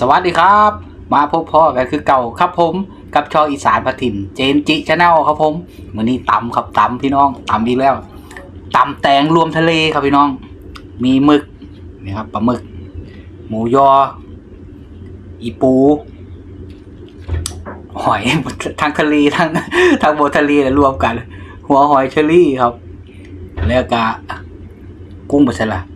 สวัสดีครับ มาพบพ่อกันคือเก่าครับผม กับชออีสานพัทินเจนจิชาแนลครับผมมือนี้ตำครับตำพี่น้องตำดีแล้วตำแตงรวมทะเลครับพี่น้อง มีหมึกนี่ครับปลาหมึก หมูยอ อีปู หอยทั้งทะเลทั้งทั้งบนทะเลรวมกัน หัวหอยเชอรี่ครับ แล้วก็กุ้งบัสละอืม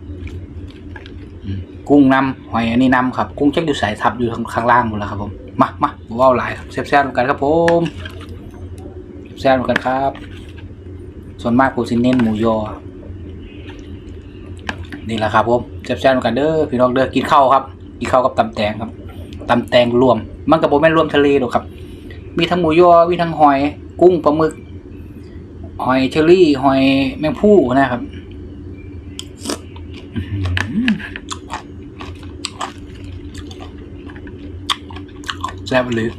กุ้งนำหอยอันนี้นำครับ กุ้งเช็คอยู่สายทับอยู่ข้างางล่างหมดแล้วครับผม มามาว้าวหลายครับแซ่บๆกันครับผมแซ่บๆกันครับ ส่วนมากผมสิเน้นหมูยอ นี่แหละครับผมแซ่บๆกันเด้อพี่น้องเด้อกินข้าวครับกินข้าวกับตำแตงครับตำแตงรวม มันกับโบแม่นรวมทะเลหรอกครับ มีทั้งหมูยอมีทั้งหอย กุ้งปลาหมึก หอยเชอรี่ หอยแมงผู้นะครับอื้อหือแซ่บเลย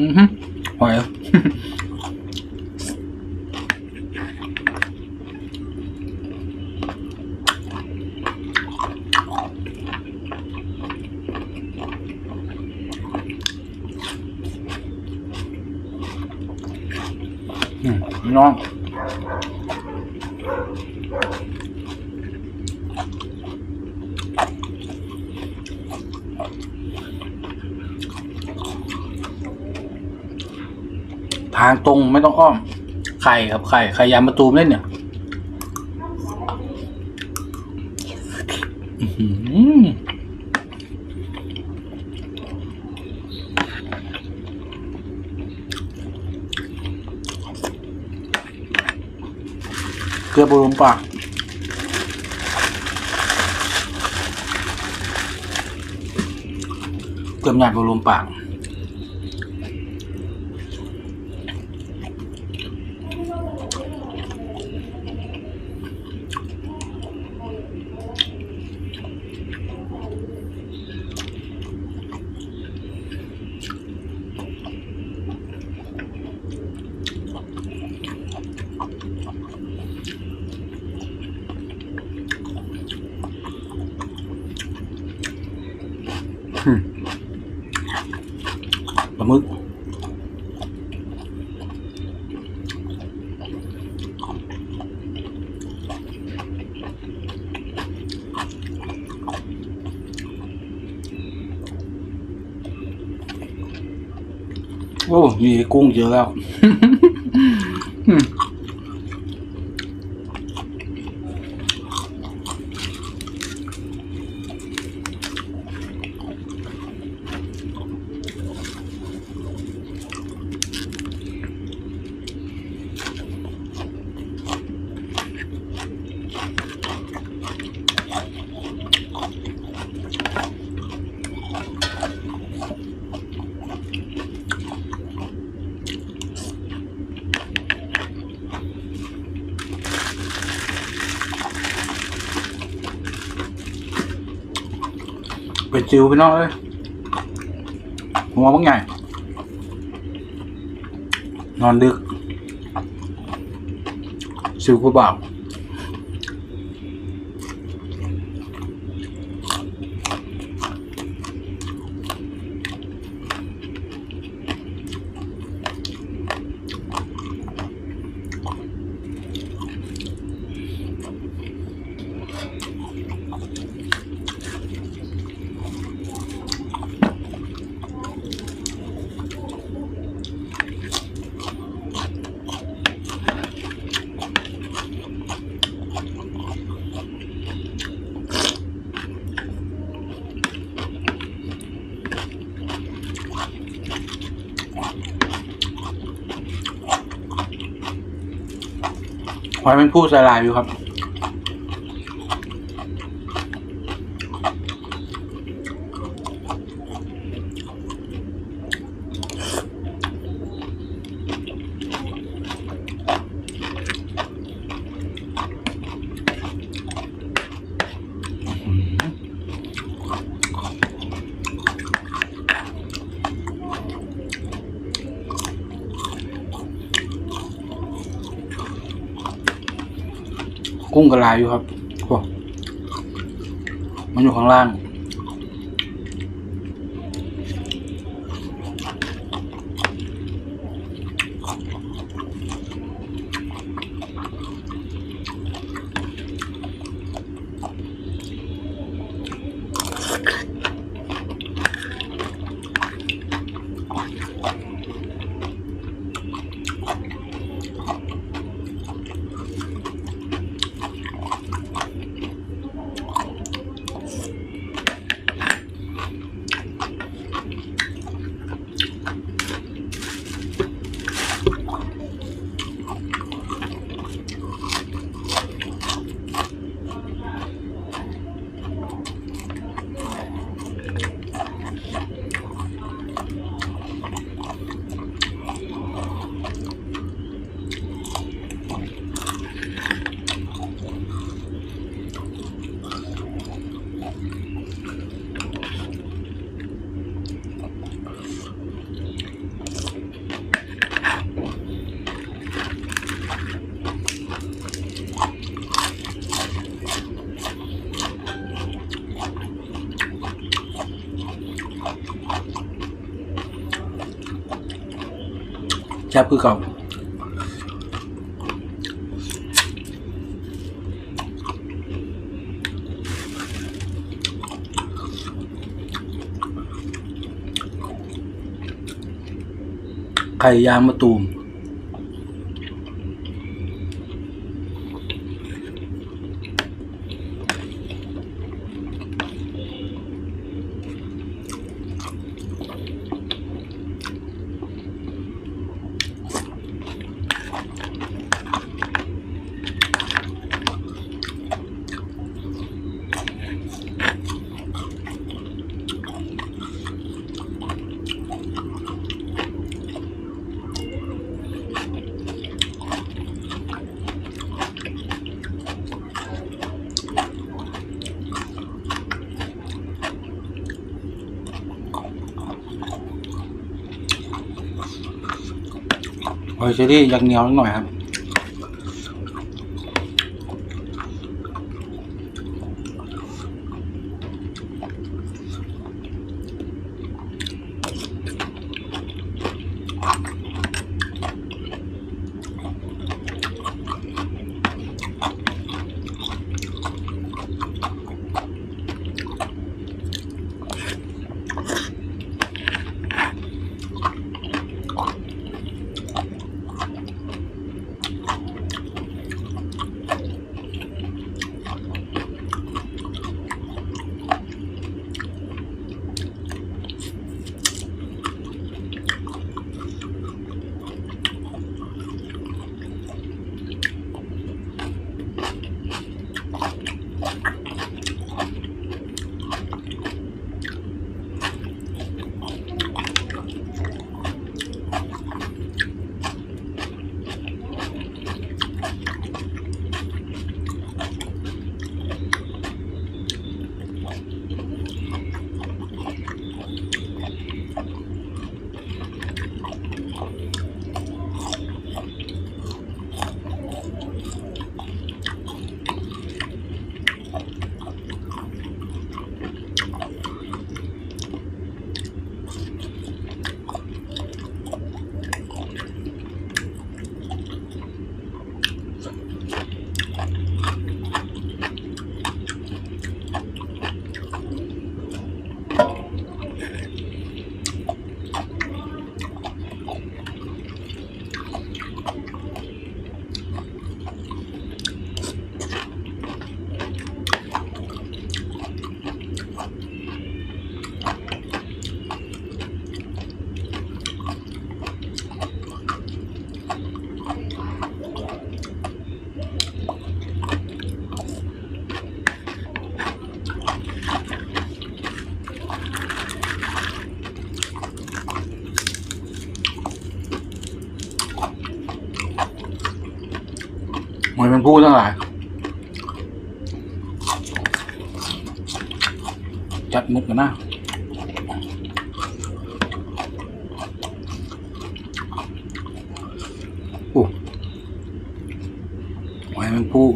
อือหือหอย น้องทางตรงไม่ต้องอ้อม ไข่ครับไข่ไข่ยางมะตูมเล่นเนี่ยอือหือเก ลือบรมปากเกลือหยาดบรมปาก ปลาหมึก โอ้ มีกุ้งเยอะแล้ว เป็ดจิวไปน้องเอ้ยหัวบางใหญ่ นอนดึกซิวกูบ่าว อยแมันพูดสลายอยู่ครับ กุ้งกระลายอยู่ครับโอ้มันอยู่ข้างล่าง แซ่บคือเก่าไข่ยางมะตูม ห อยเชอรี่ยากเหนียวนิดหน่อยครับ หอยแมงผู้ทั้งหลาย จัดมุกกันนะโอ้หอยอยแมงผู้